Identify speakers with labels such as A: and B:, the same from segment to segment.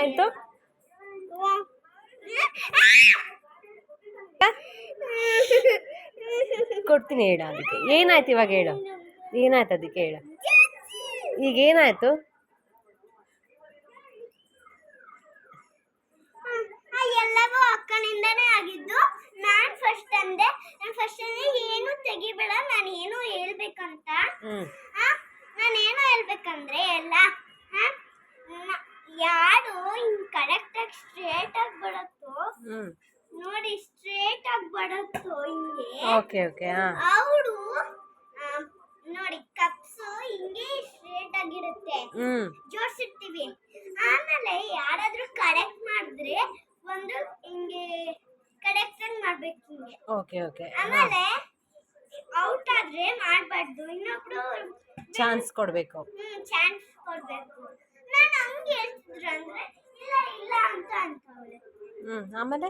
A: ಆಯ್ತು? ಕೊಡ್ತೀನಿ ಹೇಳ ಅದಕ್ಕೆ. ಏನಾಯ್ತು ಇವಾಗ ಹೇಳು? ಏನಾಯ್ತು ಅದಕ್ಕೆ ಹೇಳು? ಈಗ ಏನಾಯ್ತು?
B: ಎಲ್ಲವೂ ಅಕ್ಕನಿಂದನೇ ಆಗಿದ್ದು. ನಾನು ಫಸ್ಟ್ ಅಂದೆ. ನಾನು ಫಸ್ಟ್ ಏನು ತೆಗಿಬೇಡ ನಾನು ಏನು ಹೇಳ್ಬೇಕಂತ.
A: ಹ್ಞೂ
B: ನಾನು ಏನು ಹೇಳ್ಬೇಕಂದ್ರೆ ಎಲ್ಲ ಯಾರು ಹಿಂಗ್ ಕರೆಕ್ಟ್ ಆಗಿ ಸ್ಟ್ರೇಟ್ ಆಗಿ ಬರುತ್ತೋ? ನೋಡಿ ಸ್ಟ್ರೇಟ್ ಆಗಿ ಬರುತ್ತೋ ಹಿಂಗೆ?
A: ಓಕೆ ಓಕೆ
B: ಅವರು ನೋಡಿ ಕಪ್ಸ್ ಹಿಂಗೆ ಸ್ಟ್ರೇಟ್ ಆಗಿರುತ್ತೆ ಜೋಡಿಸಿರ್ತೀವಿ. ಆಮೇಲೆ ಯಾರಾದ್ರೂ ಕರೆಕ್ಟ್ ಮಾಡಿದ್ರೆ ಒಂದು ಹಿಂಗೆ ಕರೆಕ್ಟ್ ಆಗಿ ಮಾಡ್ಬೇಕು ಹಿಂಗೆ.
A: ಓಕೆ ಓಕೆ
B: ಆಮೇಲೆ ಔಟ್ ಆದ್ರೆ ಮಾಡಬಾರ್ದು. ಇನ್ನೊಬ್ರು
A: ಚಾನ್ಸ್ ಕೊಡಬೇಕು.
B: ಚಾನ್ಸ್ ಕೊಡ್ಬೇಕು. ಹಂಗೆ ಅಂದ್ರೆ ಇಲ್ಲ ಇಲ್ಲ ಅಂತ ಅಂತವಳೆ
A: ಹ್ಞೂ ಆಮೇಲೆ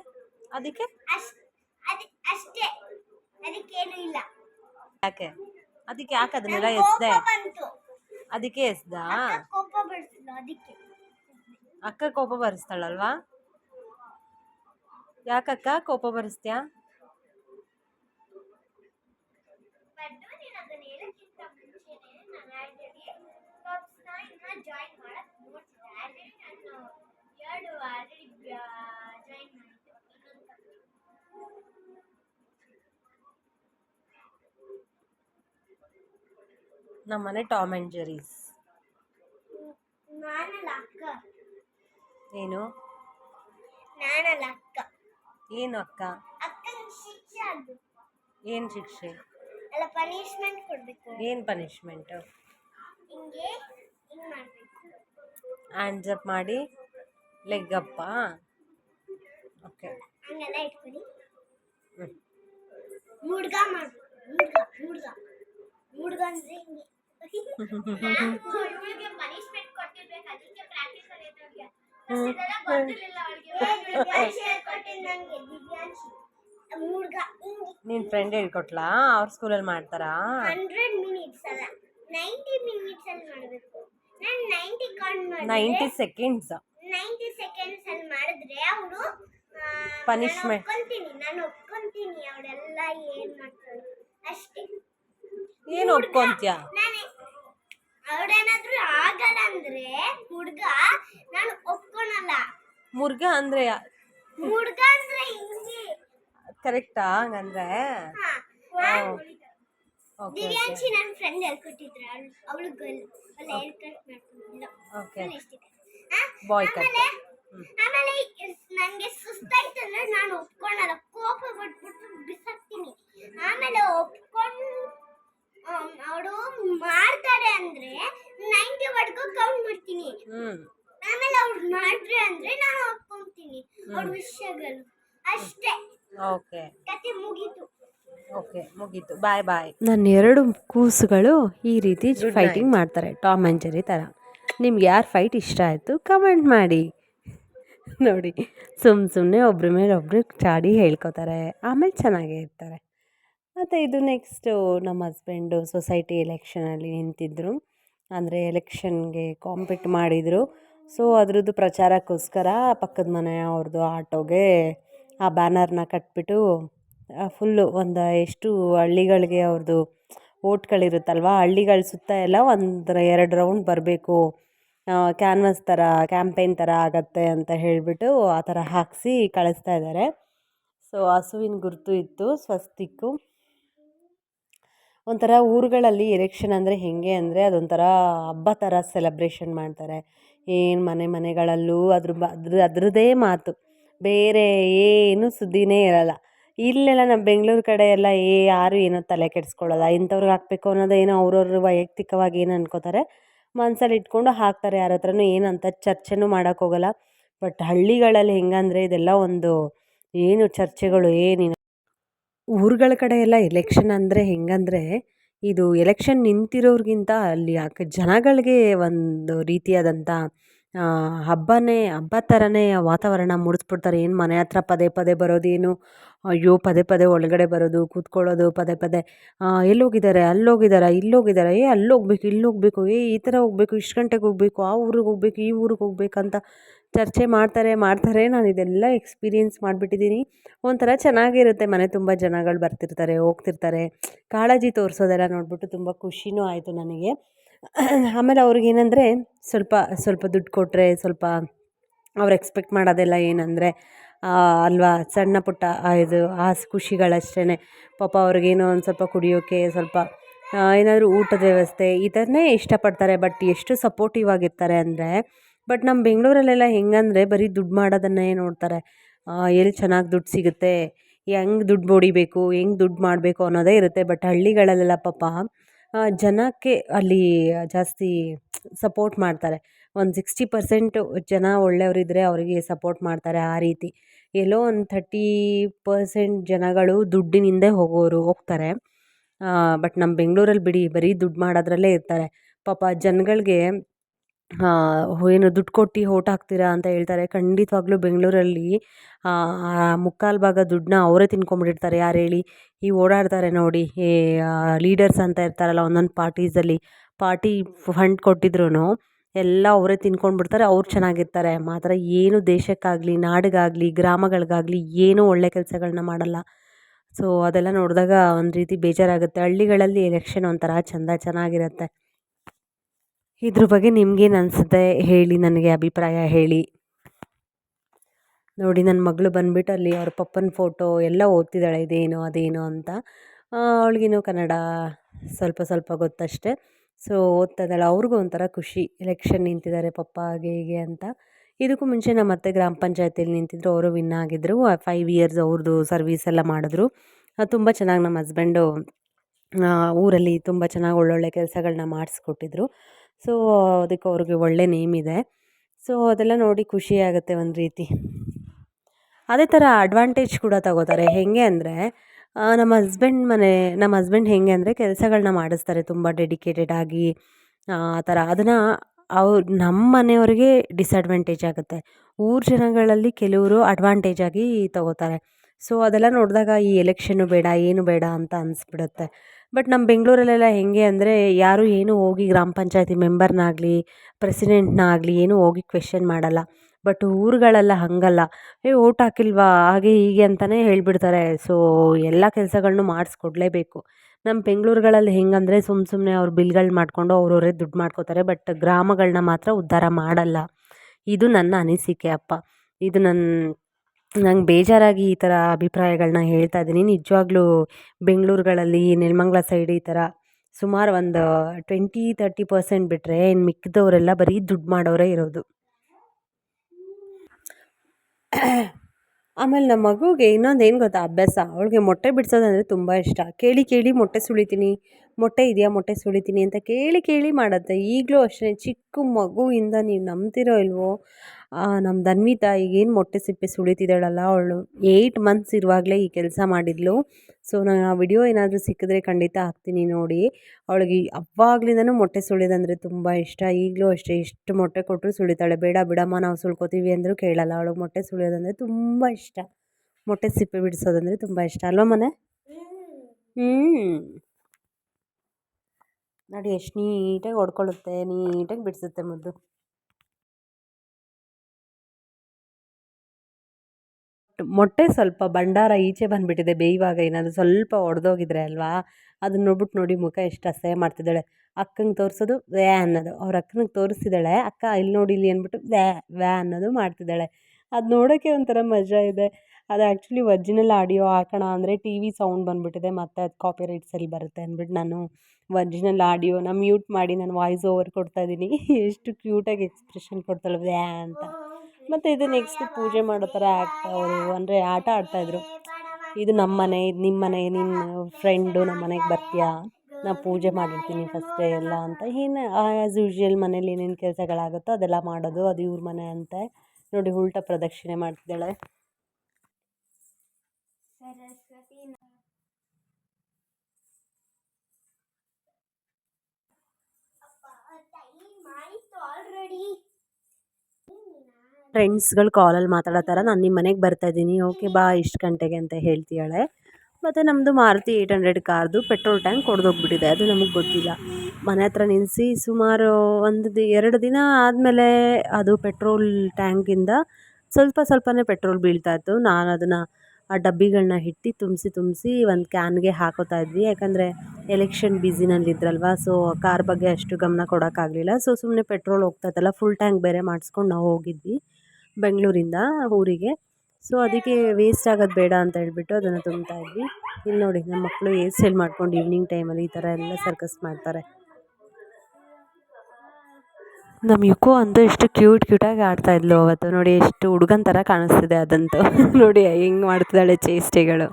A: ಅದಕ್ಕೆ?
B: ಅಷ್ಟೇ ಅದಕ್ಕೆ ಅದಕ್ಕೇನು ಇಲ್ಲ.
A: ಯಾಕೆ? ಅದಕ್ಕೆ ಯಾಕೆ ಅದನ್ನೆಲ್ಲ ಎಸ್ದೆ?
B: ಬಂತು.
A: ಅದಕ್ಕೆ ಎಸ್ದ?
B: ಅಕ್ಕ ಕೋಪ ಬರ್ತಿಲ್ಲ ಅದಕ್ಕೆ.
A: ಅಕ್ಕ ಕೋಪ ಬರಿಸ್ತಾಳಲ್ವಾ? ಯಾಕಕ್ಕ ಕೋಪ ಬರಿಸ್ತ್ಯಾ?
B: ಬಟ್ ನೀನು ಅದನ್ನ ಹೇಳಕ್ಕಿಂತ ಮುಂಚೆನೆ ನಾನು ಆಲ್ರೆಡಿ ಕಪ್ಸ್ನ ಇನ್ನ ಜಾಯಿನ್ ಮಾಡಕ್ ನೋಡ್ತಿದ್ದೆ ಆಲ್ರೆಡಿ ನಾನು ಎರಡು ಆಲ್ರೆಡಿ ಜಾಯಿನ್ ಮಾಡಿದ್ದೆ ಇನ್ನೊಂದು cup.
A: ನಮ್ಮನೆ ಟಾಮ್ ಆ್ಯಂಡ್ ಜೆರೀಸ್.
B: ನಾನಲ್ಲ ಅಕ್ಕ
A: ಏನು?
B: ನಾನಲ್ಲ ಅಕ್ಕ
A: ಏನು ಅಕ್ಕ?
B: ಅಕ್ಕನ ಶಿಕ್ಷೆ
A: ಏನು ಶಿಕ್ಷೆ?
B: ಅಲ್ಲ ಪನಿಷ್ಮೆಂಟ್ ಕೊಡ್ಬೇಕು.
A: ಏನು ಪನಿಷ್ಮೆಂಟು
B: ಹಿಂಗೆ ಹಿಂಗ್ ಮಾಡ್ಬೇಕು.
A: ಹ್ಯಾಂಡ್ಸ್ ಅಪ್ ಮಾಡಿ. ಲೆಗ್ ಅಪ್ಪ ಓಕೆ
B: ಹಂಗೆಲ್ಲ ಇಟ್ಕೊಳ್ಳಿ.
A: ಹ್ಞೂ
B: ಮುಡ್ಗ ಮಾಡ್ಬೇಕು ಮುಡ್ಗ ಮುಡ್ಗ. ಮುಡ್ಗ ಅಂದ್ರೆ ಹಿಂಗೆ.
A: ನಿನ್ನ ಫ್ರೆಂಡ್ ಹೇಳ್ಕೊಟ್ಲಾ? ಅವ್ರ ಸ್ಕೂಲಲ್ಲಿ ಮಾಡ್ತಾರಾ?
B: ಹಂಡ್ರೆಡ್ ಮಿನಿಟ್ಸ್ ಅಲ್ಲ. ನೈಂಟಿ ಮಿನಿಟ್ಸ್ ಅಲ್ಲಿ ಮಾಡಬೇಕು. ನಾನು ನೈಂಟಿ ಕೌಂಟ್
A: ನೈಂಟಿ ಸೆಕೆಂಡ್ಸ್
B: ಅಲ್ಲಿ ಮಾಡಿದ್ರೆ ಅವಳು
A: ಪನಿಷ್ಮೆಂಟ್
B: ಒಪ್ಕೊಂತೀನಿ ನಾನು ಒಪ್ಕೊಂತೀನಿ ಅವರೆಲ್ಲ ಏನ್ ಮಾಡ್ತಾರೆ. ಅಷ್ಟೇ.
A: ಏನು ಒಪ್ಕೊಂತೀಯಾ?
B: ನಾನು ಅವಳೇನಾದ್ರೂ ಆಗಲ್ಲ ಅಂದ್ರೆ ಹುಡ್ಗ ನಾನು ಒಪ್ಕೊಳಲ್ಲ.
A: ಮುರ್ಗ ಅಂದ್ರೆ
B: ಹುಡ್ಗ ಅಂದ್ರೆ ಹಿಂಗೆ.
A: ಕರೆಕ್ಟಾ ಹಂಗಂದ್ರೆ?
B: ಹಾ
A: ಓಕೆ ಓಕೆ
B: ದಿವ್ಯಾಂಶಿ ನನ್ನ ಫ್ರೆಂಡ್ ಹೇಳ್ಕೊಟ್ಟಿದ್ರು ಅವಳು ಅವಳು ಗರ್ಲ್. ಅವಳು ಹೇರ್ ಕಟ್ ಮಾಡ್ಕೊಂಡಿಲ್ಲ
A: ಓಕೆ ಬಾಯ್ ಕಟ್.
B: ಆಮೇಲೆ ಆಮೇಲೆ ನನಗೆ ಸುಸ್ತಾಯ್ತು ಅಂದ್ರೆ ನಾನು ಒಪ್ಕೊಳಲ್ಲ. ಕೋಪ ಬಿಟ್ಬಿಟ್ಟು ಬಿಸಾಕ್ತೀನಿ. ಆಮೇಲೆ ಒಪ್ಕೊಂಡು ಅವರು ಮಾಡ್ತಾರೆ ಅಂದ್ರೆ ನೈಂಟಿ ವರ್ಗೂ ಕೌಂಟ್ ಮಾಡ್ತೀನಿ. ಆಮೇಲೆ ಅವ್ರು ಮಾಡ್ರಿ ಅಂದ್ರೆ ನಾನು ಒಪ್ಕೊಂತೀನಿ. ಅವ್ರ ವಿಷಯಗಳು. ಅಷ್ಟೇ.
A: ಓಕೆ.
B: ಕತೆ ಮುಗೀತು.
A: ಓಕೆ ಮುಗೀತು. ಬಾಯ್ ಬಾಯ್.
C: ನನ್ನ ಎರಡು ಕೂಸುಗಳು ಈ ರೀತಿ ಫೈಟಿಂಗ್ ಮಾಡ್ತಾರೆ ಟಾಮ್ ಅಂಜರಿ ಜೆರಿ ಥರ. ನಿಮ್ಗೆ ಯಾರು ಫೈಟ್ ಇಷ್ಟ ಆಯಿತು ಕಮೆಂಟ್ ಮಾಡಿ. ನೋಡಿ. ಸುಮ್ಮ ಸುಮ್ಮನೆ ಒಬ್ಬರ ಮೇಲೆ ಒಬ್ಬರು ಚಾಡಿ ಹೇಳ್ಕೊತಾರೆ. ಆಮೇಲೆ ಚೆನ್ನಾಗೇ ಇರ್ತಾರೆ. ಮತ್ತು ಇದು ನೆಕ್ಸ್ಟು ನಮ್ಮ ಹಸ್ಬೆಂಡು ಸೊಸೈಟಿ ಎಲೆಕ್ಷನಲ್ಲಿ ನಿಂತಿದ್ದರು ಅಂದರೆ ಎಲೆಕ್ಷನ್ಗೆ ಕಾಂಪಿಟ್ ಮಾಡಿದರು. ಸೊ ಅದ್ರದ್ದು ಪ್ರಚಾರಕ್ಕೋಸ್ಕರ ಪಕ್ಕದ ಮನೆ ಅವ್ರದ್ದು ಆಟೋಗೆ ಆ ಬ್ಯಾನರ್ನ ಕಟ್ಬಿಟ್ಟು ಫುಲ್ಲು ಒಂದು ಎಷ್ಟು ಹಳ್ಳಿಗಳಿಗೆ ಅವ್ರದ್ದು ಓಟ್ಗಳಿರುತ್ತಲ್ವ ಹಳ್ಳಿಗಳ ಸುತ್ತ ಎಲ್ಲ ಒಂದು ಎರಡು ರೌಂಡ್ ಬರಬೇಕು. ಕ್ಯಾನ್ವಸ್ ಥರ ಕ್ಯಾಂಪೇನ್ ಥರ ಆಗತ್ತೆ ಅಂತ ಹೇಳಿಬಿಟ್ಟು ಆ ಥರ ಹಾಕಿಸಿ ಕಳಿಸ್ತಾ ಇದ್ದಾರೆ. ಸೊ ಹಸುವಿನ ಗುರುತು ಇತ್ತು, ಸ್ವಸ್ತಿಕ್ಕು. ಒಂಥರ ಊರುಗಳಲ್ಲಿ ಎಲೆಕ್ಷನ್ ಅಂದರೆ ಹೇಗೆ ಅಂದರೆ ಅದೊಂಥರ ಹಬ್ಬ ಥರ ಸೆಲೆಬ್ರೇಷನ್ ಮಾಡ್ತಾರೆ. ಏನು ಮನೆ ಮನೆಗಳಲ್ಲೂ ಅದ್ರ ಬ, ಅದ್ರ, ಅದರದ್ದೇ ಮಾತು. ಬೇರೆ ಏನು ಸುದ್ದಿನೇ ಇರಲ್ಲ. ಇಲ್ಲೆಲ್ಲ ನಮ್ಮ ಬೆಂಗಳೂರು ಕಡೆ ಎಲ್ಲ ಏ, ಯಾರು ಏನೋ ತಲೆ ಕೆಡಿಸ್ಕೊಳ್ಳಲ್ಲ. ಇಂಥವ್ರಿಗೆ ಹಾಕ್ಬೇಕು ಅನ್ನೋದೇನೋ ಅವ್ರವ್ರ ವೈಯಕ್ತಿಕವಾಗಿ ಏನು ಅನ್ಕೋತಾರೆ? ಮನ್ಸಲ್ಲಿ ಇಟ್ಕೊಂಡು ಹಾಕ್ತಾರೆ ಯಾರ ಹತ್ರನೂ, ಏನಂತ ಚರ್ಚೆನೂ ಮಾಡೋಕ್ಕೋಗಲ್ಲ ಬಟ್ ಹಳ್ಳಿಗಳಲ್ಲಿ ಹೆಂಗಂದರೆ ಇದೆಲ್ಲ ಒಂದು ಏನು ಚರ್ಚೆಗಳು ಏನಿಲ್ಲ ಊರುಗಳ ಕಡೆ ಎಲ್ಲ ಎಲೆಕ್ಷನ್ ಅಂದರೆ ಹೆಂಗಂದರೆ ಇದು ಎಲೆಕ್ಷನ್ ನಿಂತಿರೋರ್ಗಿಂತ ಅಲ್ಲಿ ಯಾಕೆ ಜನಗಳಿಗೆ ಒಂದು ರೀತಿಯಾದಂಥ ಹಬ್ಬನೇ, ಹಬ್ಬ ಥರನೇ ವಾತಾವರಣ ಮೂಡಿಸ್ಬಿಡ್ತಾರೆ. ಏನು ಮನೆ ಹತ್ರ ಪದೇ ಪದೇ ಬರೋದೇನು? ಅಯ್ಯೋ, ಪದೇ ಪದೇ ಒಳಗಡೆ ಬರೋದು, ಕೂತ್ಕೊಳ್ಳೋದು, ಪದೇ ಪದೇ ಎಲ್ಲೋಗಿದ್ದಾರೆ, ಅಲ್ಲೋಗಿದ್ದಾರೆ, ಇಲ್ಲೋಗಿದ್ದಾರೆ. ಏ, ಅಲ್ಲೋಗ್ಬೇಕು, ಇಲ್ಲೋಗ್ಬೇಕು, ಏ, ಈ ಥರ ಹೋಗ್ಬೇಕು, ಇಷ್ಟು ಗಂಟೆಗೆ ಹೋಗ್ಬೇಕು, ಆ ಊರಿಗೆ ಹೋಗ್ಬೇಕು, ಈ ಊರಿಗೆ ಹೋಗ್ಬೇಕಂತ ಚರ್ಚೆ ಮಾಡ್ತಾರೆ ಮಾಡ್ತಾರೆ. ನಾನು ಇದೆಲ್ಲ ಎಕ್ಸ್ಪೀರಿಯೆನ್ಸ್ ಮಾಡಿಬಿಟ್ಟಿದ್ದೀನಿ. ಒಂಥರ ಚೆನ್ನಾಗಿರುತ್ತೆ. ಮನೆ ತುಂಬ ಜನಗಳು ಬರ್ತಿರ್ತಾರೆ, ಹೋಗ್ತಿರ್ತಾರೆ. ಕಾಳಜಿ ತೋರಿಸೋದೆಲ್ಲ ನೋಡಿಬಿಟ್ಟು ತುಂಬ ಖುಷಿನೂ ಆಯಿತು ನನಗೆ. ಆಮೇಲೆ ಅವ್ರಿಗೇನಂದರೆ ಸ್ವಲ್ಪ ಸ್ವಲ್ಪ ದುಡ್ಡು ಕೊಟ್ಟರೆ ಸ್ವಲ್ಪ ಅವ್ರು ಎಕ್ಸ್ಪೆಕ್ಟ್ ಮಾಡೋದೆಲ್ಲ ಏನಂದರೆ ಅಲ್ವಾ ಸಣ್ಣ ಪುಟ್ಟ ಇದು, ಆ ಖುಷಿಗಳಷ್ಟೇ ಪಾಪ ಅವ್ರಿಗೇನೋ ಒಂದು ಸ್ವಲ್ಪ ಕುಡಿಯೋಕ್ಕೆ ಸ್ವಲ್ಪ ಏನಾದರೂ ಊಟದ ವ್ಯವಸ್ಥೆ ಈ ಥರನೇ ಇಷ್ಟಪಡ್ತಾರೆ. ಬಟ್ ಎಷ್ಟು ಸಪೋರ್ಟಿವ್ ಆಗಿರ್ತಾರೆ ಅಂದರೆ ಬಟ್ ನಮ್ಮ ಬೆಂಗಳೂರಲ್ಲೆಲ್ಲ ಹೆಂಗಂದರೆ ಬರೀ ದುಡ್ಡು ಮಾಡೋದನ್ನೇ ನೋಡ್ತಾರೆ. ಎಲ್ಲಿ ಚೆನ್ನಾಗಿ ದುಡ್ಡು ಸಿಗುತ್ತೆ, ಹೆಂಗೆ ದುಡ್ಡು ಹೊಡಿಬೇಕು, ಹೆಂಗೆ ದುಡ್ಡು ಮಾಡಬೇಕು ಅನ್ನೋದೇ ಇರುತ್ತೆ. ಬಟ್ ಹಳ್ಳಿಗಳಲ್ಲೆಲ್ಲ ಪಾಪ ಜನಕ್ಕೆ ಅಲ್ಲಿ ಜಾಸ್ತಿ ಸಪೋರ್ಟ್ ಮಾಡ್ತಾರೆ. ಒಂದು ಸಿಕ್ಸ್ಟಿ ಪರ್ಸೆಂಟು ಜನ ಒಳ್ಳೆಯವರಿದ್ದರೆ ಅವರಿಗೆ ಸಪೋರ್ಟ್ ಮಾಡ್ತಾರೆ ಆ ರೀತಿ. ಎಲ್ಲೋ ಒಂದು ಥರ್ಟಿ ಪರ್ಸೆಂಟ್ ಜನಗಳು ದುಡ್ಡಿನಿಂದೇ ಹೋಗೋರು ಹೋಗ್ತಾರೆ. ಬಟ್ ನಮ್ಮ ಬೆಂಗಳೂರಲ್ಲಿ ಬಿಡಿ, ಬರೀ ದುಡ್ಡು ಮಾಡೋದ್ರಲ್ಲೇ ಇರ್ತಾರೆ. ಪಾಪ ಜನಗಳ್ಗೆ ಏನು ದುಡ್ಡು ಕೊಟ್ಟು ಓಟ್ ಹಾಕ್ತೀರಾ ಅಂತ ಹೇಳ್ತಾರೆ. ಖಂಡಿತವಾಗ್ಲೂ ಬೆಂಗಳೂರಲ್ಲಿ ಮುಕ್ಕಾಲು ಭಾಗ ದುಡ್ಡನ್ನ ಅವರೇ ತಿನ್ಕೊಂಬಿಟ್ಟಿರ್ತಾರೆ ಯಾರು ಹೇಳಿ? ಈ ಓಡಾಡ್ತಾರೆ ನೋಡಿ. ಲೀಡರ್ಸ್ ಅಂತ ಇರ್ತಾರಲ್ಲ, ಒಂದೊಂದು ಪಾರ್ಟೀಸಲ್ಲಿ. ಪಾರ್ಟಿ ಫಂಡ್ ಕೊಟ್ಟಿದ್ರು ಎಲ್ಲ ಅವರೇ ತಿನ್ಕೊಂಡ್ಬಿಡ್ತಾರೆ, ಅವ್ರು ಚೆನ್ನಾಗಿರ್ತಾರೆ. ಮಾತ್ರ ಏನು ದೇಶಕ್ಕಾಗಲಿ, ನಾಡಿಗಾಗಲಿ, ಗ್ರಾಮಗಳಿಗಾಗಲಿ ಏನೂ ಒಳ್ಳೆ ಕೆಲಸಗಳನ್ನ ಮಾಡಲ್ಲ. ಸೊ, ಅದೆಲ್ಲ ನೋಡಿದಾಗ ಒಂದು ರೀತಿ ಬೇಜಾರಾಗುತ್ತೆ. ಹಳ್ಳಿಗಳಲ್ಲಿ ಎಲೆಕ್ಷನ್ ಒಂಥರ ಚೆಂದ ಚೆನ್ನಾಗಿರುತ್ತೆ. ಇದ್ರ ಬಗ್ಗೆ ನಿಮ್ಗೇನು ಅನಿಸುತ್ತೆ ಹೇಳಿ, ನನಗೆ ಅಭಿಪ್ರಾಯ ಹೇಳಿ. ನೋಡಿ ನನ್ನ ಮಗಳು ಬಂದ್ಬಿಟ್ಟು ಅಲ್ಲಿ ಅವ್ರ ಪಪ್ಪನ ಫೋಟೋ ಎಲ್ಲ ಓದ್ತಿದ್ದಾಳೆ, ಇದೇನು, ಅದೇನು ಅಂತ. ಅವಳಿಗೇನು ಕನ್ನಡ ಸ್ವಲ್ಪ ಸ್ವಲ್ಪ ಗೊತ್ತಷ್ಟೆ. ಸೊ ಓದ್ತಾ ಇದ್ದಾಳೆ ಅವ್ರಿಗೂ ಒಂಥರ ಖುಷಿ. ಎಲೆಕ್ಷನ್ ನಿಂತಿದ್ದಾರೆ, ಪಪ್ಪ ಹಾಗೆ ಹೀಗೆ ಅಂತ. ಇದಕ್ಕೂ ಮುಂಚೆ ನಮ್ಮ ಅತ್ತೆ ಗ್ರಾಮ ಪಂಚಾಯತಿಯಲ್ಲಿ ನಿಂತಿದ್ರು. ಅವರು ವಿನ್ ಆಗಿದ್ದರು ಫೈವ್ ಇಯರ್ಸ್ ಅವ್ರದ್ದು ಸರ್ವೀಸ್ ಎಲ್ಲ ಮಾಡಿದ್ರು. ತುಂಬ ಚೆನ್ನಾಗಿ ನಮ್ಮ ಹಸ್ಬೆಂಡು ಊರಲ್ಲಿ ತುಂಬ ಚೆನ್ನಾಗಿ ಒಳ್ಳೊಳ್ಳೆ ಕೆಲಸಗಳನ್ನ ಮಾಡಿಸ್ಕೊಟ್ಟಿದ್ರು. ಸೊ, ಅದಕ್ಕೆ ಅವ್ರಿಗೆ ಒಳ್ಳೆ ನೇಮ್ ಇದೆ. ಸೊ, ಅದೆಲ್ಲ ನೋಡಿ ಖುಷಿ ಆಗುತ್ತೆ ಒಂದು ರೀತಿ. ಅದೇ ಥರ ಅಡ್ವಾಂಟೇಜ್ ಕೂಡ ತಗೋತಾರೆ. ಹೇಗೆ ಅಂದರೆ ನಮ್ಮ ಹಸ್ಬೆಂಡ್ ಮನೆ, ನಮ್ಮ ಹಸ್ಬೆಂಡ್ ಹೇಗೆ ಅಂದರೆ ಕೆಲಸಗಳನ್ನ ಮಾಡಿಸ್ತಾರೆ. ತುಂಬ ಡೆಡಿಕೇಟೆಡ್ ಆಗಿ, ಆ ಥರ ಅದನ್ನು ಅವ್ರು ನಮ್ಮ ಮನೆಯವ್ರಿಗೆ ಡಿಸ್ಅಡ್ವಾಂಟೇಜ್ ಆಗುತ್ತೆ. ಊರ ಜನಗಳಲ್ಲಿ ಕೆಲವರು ಅಡ್ವಾಂಟೇಜ್ ಆಗಿ ತಗೋತಾರೆ. ಸೊ, ಅದೆಲ್ಲ ನೋಡಿದಾಗ ಈ ಎಲೆಕ್ಷನ್ನು ಬೇಡ, ಏನು ಬೇಡ ಅಂತ ಅನಿಸ್ಬಿಡುತ್ತೆ. ಬಟ್ ನಮ್ಮ ಬೆಂಗಳೂರಲ್ಲೆಲ್ಲ ಹೇಗೆ ಅಂದರೆ, ಯಾರೂ ಏನು ಹೋಗಿ ಗ್ರಾಮ ಪಂಚಾಯತಿ ಮೆಂಬರ್ನಾಗಲಿ, ಪ್ರೆಸಿಡೆಂಟ್ನಾಗಲಿ ಏನೂ ಹೋಗಿ ಕ್ವೆಶನ್ ಮಾಡಲ್ಲ. ಬಟ್ ಊರುಗಳೆಲ್ಲ ಹಾಗಲ್ಲ. ಏ ಓಟ್ ಹಾಕಿಲ್ವಾ? ಹಾಗೆ ಹೀಗೆ ಅಂತಲೇ ಹೇಳಿಬಿಡ್ತಾರೆ. ಸೊ, ಎಲ್ಲ ಕೆಲಸಗಳ್ನೂ ಮಾಡಿಸ್ಕೊಡ್ಲೇಬೇಕು. ನಮ್ಮ ಬೆಂಗಳೂರುಗಳಲ್ಲಿ ಹೆಂಗಂದರೆ ಸುಮ್ಮ ಸುಮ್ಮನೆ ಅವ್ರು ಬಿಲ್ಗಳು ಮಾಡಿಕೊಂಡು ಅವ್ರವರೇ ದುಡ್ಡು ಮಾಡ್ಕೋತಾರೆ. ಬಟ್ ಗ್ರಾಮಗಳನ್ನ ಮಾತ್ರ ಉದ್ಧಾರ ಮಾಡಲ್ಲ. ಇದು ನನ್ನ ಅನಿಸಿಕೆ ಅಪ್ಪ. ಇದು ನನ್ನ ನಂಗೆ ಬೇಜಾರಾಗಿ ಈ ಥರ ಅಭಿಪ್ರಾಯಗಳನ್ನ ಹೇಳ್ತಾ ಇದ್ದೀನಿ. ನಿಜವಾಗ್ಲೂ ಬೆಂಗಳೂರುಗಳಲ್ಲಿ, ನೆಲಮಂಗ್ಲ ಸೈಡ್ ಈ ಥರ ಸುಮಾರು ಒಂದು ಟ್ವೆಂಟಿ ತರ್ಟಿ ಪರ್ಸೆಂಟ್ ಬಿಟ್ಟರೆ ಇನ್ನು ಮಿಕ್ಕಿದವರೆಲ್ಲ ಬರೀ ದುಡ್ಡು ಮಾಡೋರೇ ಇರೋದು. ಆಮೇಲೆ ನಮ್ಮ ಮಗುಗೆ ಇನ್ನೊಂದು ಏನು ಗೊತ್ತಾ ಅಭ್ಯಾಸ? ಅವಳಿಗೆ ಮೊಟ್ಟೆ ಬಿಡಿಸೋದಂದ್ರೆ ತುಂಬ ಇಷ್ಟ. ಕೇಳಿ ಕೇಳಿ ಮೊಟ್ಟೆ ಸುಳಿತೀನಿ, ಮೊಟ್ಟೆ ಇದೆಯಾ, ಮೊಟ್ಟೆ ಸುಳಿತೀನಿ ಅಂತ ಕೇಳಿ ಕೇಳಿ ಮಾಡುತ್ತೆ. ಈಗಲೂ ಅಷ್ಟೇ ಚಿಕ್ಕ ಮಗುವಿಂದ ನೀವು ನಂಬ್ತಿರೋ ಇಲ್ವೋ ನಮ್ಮ ಧನ್ವಿ ತಾಯಿಗೆ ಏನು ಮೊಟ್ಟೆ ಸಿಪ್ಪೆ ಸುಳಿತಿದ್ದಾಳಲ್ಲ, ಅವಳು ಏಯ್ಟ್ ಮಂತ್ಸ್ ಇರುವಾಗಲೇ ಈ ಕೆಲಸ ಮಾಡಿದ್ಲು. ಸೊ ನಾನು ಆ ವಿಡಿಯೋ ಏನಾದರೂ ಸಿಕ್ಕಿದ್ರೆ ಖಂಡಿತ ಹಾಕ್ತೀನಿ ನೋಡಿ. ಅವಳಿಗೆ ಅವಾಗ್ಲಿಂದನೂ ಮೊಟ್ಟೆ ಸುಳಿದಂದರೆ ತುಂಬ ಇಷ್ಟ. ಈಗಲೂ ಅಷ್ಟೇ ಎಷ್ಟು ಮೊಟ್ಟೆ ಕೊಟ್ಟರು ಸುಳಿತಾಳೆ. ಬೇಡ, ಬಿಡಮ್ಮ, ನಾವು ಸುಳ್ಕೊತೀವಿ ಅಂದರೂ ಕೇಳಲ್ಲ. ಅವಳಿಗೆ ಮೊಟ್ಟೆ ಸುಳಿಯೋದಂದರೆ ತುಂಬ ಇಷ್ಟ. ಮೊಟ್ಟೆ ಸಿಪ್ಪೆ ಬಿಡಿಸೋದಂದರೆ ತುಂಬ ಇಷ್ಟ. ಅಲ್ವಾ ಮನೆ? ಹ್ಞೂ ನೋಡಿ, ಎಷ್ಟು ನೀಟಾಗಿ ಹೊಡ್ಕೊಳ್ಳುತ್ತೆ. ನೀಟಾಗಿ ಬಿಡಿಸುತ್ತೆ ಮುದ್ದು. ಮೊಟ್ಟೆ ಸ್ವಲ್ಪ ಭಂಡಾರ ಈಚೆ ಬಂದುಬಿಟ್ಟಿದೆ, ಬೇಯುವಾಗ ಏನಾದರೂ ಸ್ವಲ್ಪ ಒಡೆದೋಗಿದ್ರೆ ಅಲ್ವಾ? ಅದನ್ನ ನೋಡ್ಬಿಟ್ಟು ನೋಡಿ ಮುಖ ಎಷ್ಟು ಅಸಹ್ಯ ಮಾಡ್ತಿದ್ದಾಳೆ. ಅಕ್ಕಂಗೆ ತೋರಿಸೋದು ವ್ಯಾ ಅನ್ನೋದು. ಅವ್ರ ಅಕ್ಕನಿಗೆ ತೋರಿಸ್ತಿದ್ದಾಳೆ ಅಕ್ಕ ಇಲ್ಲಿ ನೋಡಿ ಇಲ್ಲಿ ಅಂದ್ಬಿಟ್ಟು ವ್ಯಾ ವ್ಯಾ ಅನ್ನೋದು ಮಾಡ್ತಿದ್ದಾಳೆ. ಅದು ನೋಡೋಕ್ಕೆ ಒಂಥರ ಮಜಾ ಇದೆ. ಅದು ಆ್ಯಕ್ಚುಲಿ ಒರ್ಜಿನಲ್ ಆಡಿಯೋ ಹಾಕೋಣ ಅಂದರೆ ಟಿ ವಿ ಸೌಂಡ್ ಬಂದುಬಿಟ್ಟಿದೆ, ಮತ್ತು ಅದು ಕಾಪಿ ರೈಟ್ಸಲ್ಲಿ ಬರುತ್ತೆ ಅಂದ್ಬಿಟ್ಟು ನಾನು ಒರ್ಜಿನಲ್ ಆಡಿಯೋನ ಮ್ಯೂಟ್ ಮಾಡಿ ನಾನು ವಾಯ್ಸ್ ಓವರ್ ಕೊಡ್ತಾ ಇದ್ದೀನಿ. ಎಷ್ಟು ಕ್ಯೂಟಾಗಿ ಎಕ್ಸ್ಪ್ರೆಷನ್ ಕೊಡ್ತಾಳೆ ವ್ಯಾ ಅಂತ. ಮತ್ತು ಇದು ನೆಕ್ಸ್ಟ್ ಪೂಜೆ ಮಾಡೋ ಥರ ಆ್ಯಕ್ಟ್ ಅವರು ಅಂದರೆ ಆಟ ಆಡ್ತಾಯಿದ್ರು ಇದು ನಮ್ಮ ಮನೆ, ಇದು ನಿಮ್ಮ ಮನೆ ನಿನ್ನ ಫ್ರೆಂಡು ನಮ್ಮ ಮನೆಗೆ ಬರ್ತೀಯಾ? ನಾ ಪೂಜೆ ಮಾಡಿರ್ತೀನಿ ಫಸ್ಟೇ ಎಲ್ಲ ಅಂತ. ಏನು ಆ್ಯಸ್ ಯೂಶ್ವಲ್ ಮನೇಲಿ ಏನೇನು ಕೆಲಸಗಳಾಗುತ್ತೋ ಅದೆಲ್ಲ ಮಾಡೋದು. ಅದು ಇವ್ರ ಮನೆ ಅಂತೆ. ನೋಡಿ ಉಲ್ಟ ಪ್ರದಕ್ಷಿಣೆ ಮಾಡ್ತಿದ್ದಾಳೆ.
B: ಆಲ್ರೆಡಿ
C: ಫ್ರೆಂಡ್ಸ್ಗಳು ಕಾಲಲ್ಲಿ ಮಾತಾಡೋ ಥರ ನಾನು ನಿಮ್ಮ ಮನೆಗೆ ಬರ್ತಾ ಇದ್ದೀನಿ. ಓಕೆ ಬಾ ಇಷ್ಟು ಗಂಟೆಗೆ ಅಂತ ಹೇಳ್ತಿದ್ದಾಳೆ ಮತ್ತು ನಮ್ಮದು ಮಾರುತಿ ಏಯ್ಟ್ ಹಂಡ್ರೆಡ್ ಕಾರ್ದು ಪೆಟ್ರೋಲ್ ಟ್ಯಾಂಕ್ ಒಡೆದೋಗ್ಬಿಟ್ಟಿದೆ ಅದು ನಮಗೆ ಗೊತ್ತಿಲ್ಲ. ಮನೆ ಹತ್ರ ನಿಲ್ಲಿಸಿ ಸುಮಾರು ಒಂದು ಎರಡು ದಿನ ಆದಮೇಲೆ ಅದು ಪೆಟ್ರೋಲ್ ಟ್ಯಾಂಕಿಂದ ಸ್ವಲ್ಪ ಸ್ವಲ್ಪನೇ ಪೆಟ್ರೋಲ್ ಬೀಳ್ತಾಯಿತ್ತು ನಾನು ಅದನ್ನು ಆ ಡಬ್ಬಿಗಳನ್ನ ಇಟ್ಟು ತುಂಬಿಸಿ ತುಂಬಿಸಿ ಒಂದು ಕ್ಯಾನ್ಗೆ ಹಾಕೋತಾ ಇದ್ವಿ. ಯಾಕಂದರೆ ಎಲೆಕ್ಷನ್ ಬ್ಯುಸಿನಲ್ಲಿದ್ರಲ್ವ ಸೊ ಕಾರ್ ಬಗ್ಗೆ ಅಷ್ಟು ಗಮನ ಕೊಡೋಕ್ಕಾಗಲಿಲ್ಲ. ಸೊ ಸುಮ್ಮನೆ ಪೆಟ್ರೋಲ್ ಹೋಗ್ತೈತಲ್ಲ ಫುಲ್ ಟ್ಯಾಂಕ್ ಬೇರೆ ಮಾಡಿಸ್ಕೊಂಡು ನಾವು ಹೋಗಿದ್ವಿ. ಬೆಂಗಳೂರಿಂದ ಊರಿಗೆ. ಸೊ ಅದಕ್ಕೆ ವೇಸ್ಟ್ ಆಗೋದು ಬೇಡ ಅಂತ ಹೇಳ್ಬಿಟ್ಟು ಅದನ್ನು ತುಂಬ್ತಾ ಇದ್ವಿ. ಇಲ್ಲಿ ನೋಡಿ ನಮ್ಮ ಮಕ್ಕಳು ಹೇರ್ ಸ್ಟೈಲ್ ಮಾಡ್ಕೊಂಡು ಈವ್ನಿಂಗ್ ಟೈಮಲ್ಲಿ ಈ ಥರ ಎಲ್ಲ ಸರ್ಕಸ್ ಮಾಡ್ತಾರೆ. ನಮ್ಮ ಯುಕೋ ಅಂತೂ ಎಷ್ಟು ಕ್ಯೂಟ್ ಕ್ಯೂಟಾಗಿ ಆಡ್ತಾ ಇದ್ಲು ಅವತ್ತು. ನೋಡಿ, ಎಷ್ಟು ಹುಡುಗನ ಥರ ಕಾಣಿಸ್ತಿದೆ ಅದಂತೂ. ನೋಡಿ, ಹೆಂಗೆ ಮಾಡ್ತಿದ್ದಾಳೆ ಚೇಷ್ಟೆಗಳು.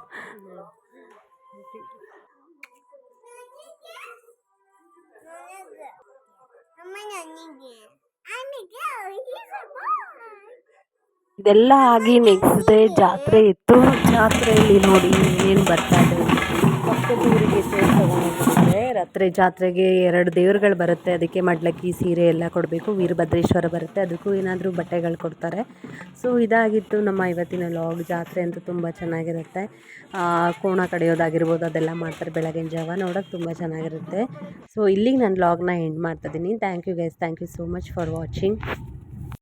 C: ಇದೆಲ್ಲ ಆಗಿ ನೆಕ್ಸ್ಟ್ ಡೇ ಜಾತ್ರೆ ಇತ್ತು. ಜಾತ್ರೆಯಲ್ಲಿ ನೋಡಿ ಏನು ಬರ್ತಾ ಇದೆ ಪಕ್ಕದ ಊರಿಗೆ ಸೇರಿ ರಾತ್ರಿ ಜಾತ್ರೆಗೆ ಎರಡು ದೇವ್ರುಗಳು ಬರುತ್ತೆ. ಅದಕ್ಕೆ ಮಡ್ಲಕ್ಕಿ ಸೀರೆ ಎಲ್ಲ ಕೊಡಬೇಕು. ವೀರಭದ್ರೇಶ್ವರ ಬರುತ್ತೆ. ಅದಕ್ಕೂ ಏನಾದರೂ ಬಟ್ಟೆಗಳು ಕೊಡ್ತಾರೆ. ಸೊ ಇದಾಗಿತ್ತು ನಮ್ಮ ಇವತ್ತಿನ ಲಾಗ್ ಜಾತ್ರೆ ಅಂತೂ ತುಂಬ ಚೆನ್ನಾಗಿರುತ್ತೆ. ಕೋಣ ಕಡಿಯೋದಾಗಿರ್ಬೋದು, ಅದೆಲ್ಲ ಮಾಡ್ತಾರೆ ಬೆಳಗಿನ ಜಾವ. ನೋಡೋಕೆ ತುಂಬ ಚೆನ್ನಾಗಿರುತ್ತೆ. ಸೊ ಇಲ್ಲಿಗೆ ನಾನು ಲಾಗ್ನ ಎಂಡ್ ಮಾಡ್ತಾಯಿದ್ದೀನಿ thank you guys thank you so much for watching